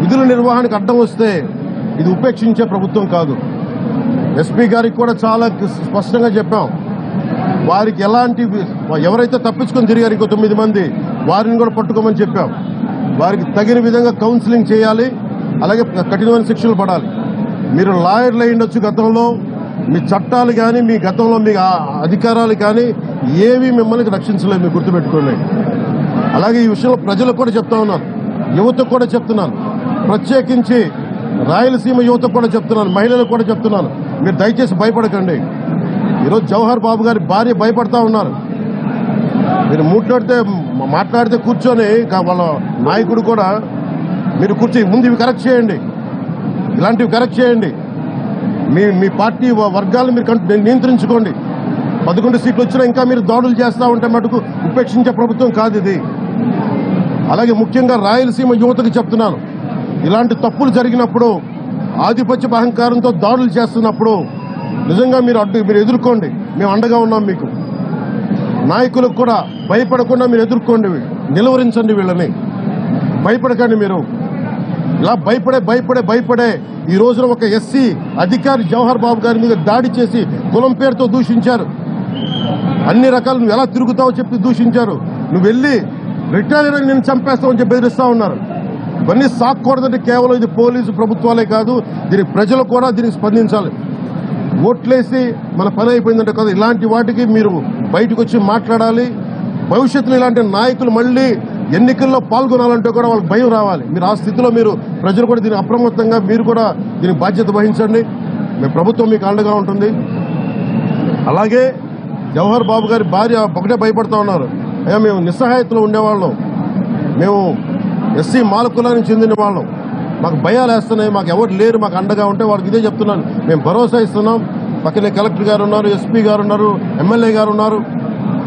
విధుల నిర్వహణకు అడ్డం వస్తే ఇది ఉపేక్షించే ప్రభుత్వం కాదు. ఎస్పీ గారికి కూడా చాలా స్పష్టంగా చెప్పాం. వారికి ఎలాంటి ఎవరైతే తప్పించుకొని తిరిగారు ఇంకో తొమ్మిది మంది వారిని కూడా పట్టుకోమని చెప్పాం. వారికి తగిన విధంగా కౌన్సిలింగ్ చేయాలి అలాగే కఠినమైన శిక్షలు పడాలి. మీరు లాయర్లు అయ్యిండొచ్చు గతంలో మీ చట్టాలు కానీ మీ గతంలో మీ అధికారాలు కానీ ఏవి మిమ్మల్ని రక్షించలేదు మీరు గుర్తుపెట్టుకోండి. అలాగే ఈ విషయంలో ప్రజలకు కూడా చెప్తా ఉన్నారు యువతకు కూడా చెప్తున్నాను. ప్రత్యేకించి రాయలసీమ యువతకు కూడా చెప్తున్నాను. మహిళలకు కూడా చెప్తున్నాను. మీరు దయచేసి భయపడకండి. ఈరోజు జవహర్ బాబు గారి భార్య భయపడతా ఉన్నారు. మీరు మాట్లాడితే మాట్లాడితే కూర్చొని వాళ్ళ నాయకుడు కూడా మీరు కూర్చొని ముందు ఇవి కరెక్ట్ చేయండి. ఇలాంటివి కరెక్ట్ చేయండి. మీ మీ పార్టీ వర్గాలు మీరు నియంత్రించుకోండి. పదకొండు సీట్లు వచ్చినా ఇంకా మీరు దాడులు చేస్తూ ఉంటే మటుకు ఉపేక్షించే ప్రభుత్వం కాదు ఇది. అలాగే ముఖ్యంగా రాయలసీమ యువతకు చెప్తున్నాను. ఇలాంటి తప్పులు జరిగినప్పుడు ఆధిపత్య అహంకారంతో దాడులు చేస్తున్నప్పుడు నిజంగా మీరు అడ్డు మీరు ఎదుర్కోండి. మేము అండగా ఉన్నాం మీకు. నాయకులకు కూడా భయపడకుండా మీరు ఎదుర్కోండి. నిలువరించండి వీళ్ళని. భయపడకండి మీరు. ఇలా భయపడే భయపడే భయపడే ఈ రోజున ఒక ఎస్సీ అధికారి జవహర్ బాబు గారి మీద దాడి చేసి కులం పేరుతో దూషించారు. అన్ని రకాలు నువ్వు ఎలా తిరుగుతావో చెప్పి దూషించారు. నువ్వు వెళ్ళి రిటైర్ నేను చంపేస్తామని చెప్పి బెదిరిస్తా ఉన్నారు. ఇవన్నీ సాక్కూడదంటే కేవలం ఇది పోలీసు ప్రభుత్వాలే కాదు దీనికి ప్రజలు కూడా దీనికి స్పందించాలి. ఓట్లేసి మన పని అయిపోయిందంటే కదా ఇలాంటి వాటికి మీరు బయటకు వచ్చి మాట్లాడాలి. భవిష్యత్తులో ఇలాంటి నాయకులు మళ్ళీ ఎన్నికల్లో పాల్గొనాలంటే కూడా వాళ్ళకి భయం రావాలి. మీరు ఆ స్థితిలో మీరు ప్రజలు కూడా దీన్ని అప్రమత్తంగా మీరు కూడా దీనికి బాధ్యత వహించండి. మీ ప్రభుత్వం మీకు అండగా ఉంటుంది. అలాగే జవహర్ బాబు గారి భార్య ఒకటే భయపడతా ఉన్నారు. అయ్యా మేము నిస్సహాయతలో ఉండేవాళ్ళం. మేము ఎస్సీ మాల కులానికి చెందిన వాళ్ళం మాకు భయాలు వేస్తున్నాయి మాకు ఎవరు లేరు మాకు అండగా ఉంటే వాళ్ళకి ఇదే చెప్తున్నాను. మేము భరోసా ఇస్తున్నాం. పక్కనే కలెక్టర్ గారు ఉన్నారు ఎస్పీ గారు ఉన్నారు ఎమ్మెల్యే గారు ఉన్నారు.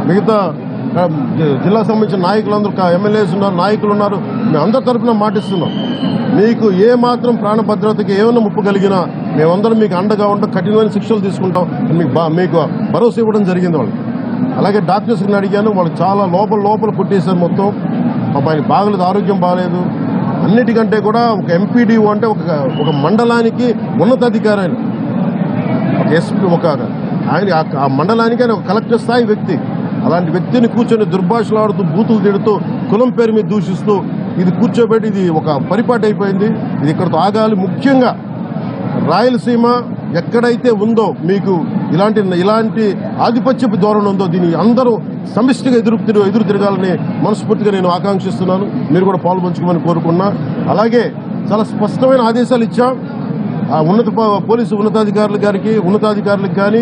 మిగతా జిల్లా సంబంధించిన నాయకులందరూ ఎమ్మెల్యేస్ ఉన్నారు నాయకులు ఉన్నారు. మేము అందరి తరఫున మాటిస్తున్నాం. మీకు ఏ మాత్రం ప్రాణ భద్రతకి ఏమైనా ముప్పు కలిగినా మేమందరం మీకు అండగా ఉంటాం కఠినమైన శిక్షలు తీసుకుంటాం. మీకు బా- మీకు భరోసా ఇవ్వడం జరిగింది వాళ్ళు అలాగే డాక్టర్స్ని అడిగాను వాళ్ళు చాలా లోపల లోపల పుట్టేశారు మొత్తం. పాప బాగలేదు ఆరోగ్యం బాగలేదు. అన్నిటికంటే కూడా ఒక ఎంపీడీఓ అంటే ఒక ఒక మండలానికి ఉన్నతాధికారి ఆయన. ఒక ఎస్పీ ఒక ఆయన ఆ- ఆ మండలానికి ఆయన ఒక కలెక్టర్ స్థాయి వ్యక్తి. అలాంటి వ్యక్తిని కూర్చొని దుర్భాషలాడుతూ బూతులు తిడుతూ కులం పేరు మీద దూషిస్తూ ఇది కూర్చోబెట్టి ఇది ఒక పరిపాటి అయిపోయింది. ఇది ఇక్కడతో ఆగాలి. ముఖ్యంగా రాయలసీమ ఎక్కడైతే ఉందో మీకు ఇలాంటి ఇలాంటి ఆధిపత్యపు ధోరణి ఉందో దీన్ని అందరూ సమిష్టిగా ఎదురు ఎదురు తిరగాలని మనస్ఫూర్తిగా నేను ఆకాంక్షిస్తున్నాను. మీరు కూడా పాల్పంచుకోమని కోరుకున్నా. అలాగే చాలా స్పష్టమైన ఆదేశాలు ఇచ్చాం. ఆ ఉన్నత పోలీసు ఉన్నతాధికారుల గారికి ఉన్నతాధికారులకు కానీ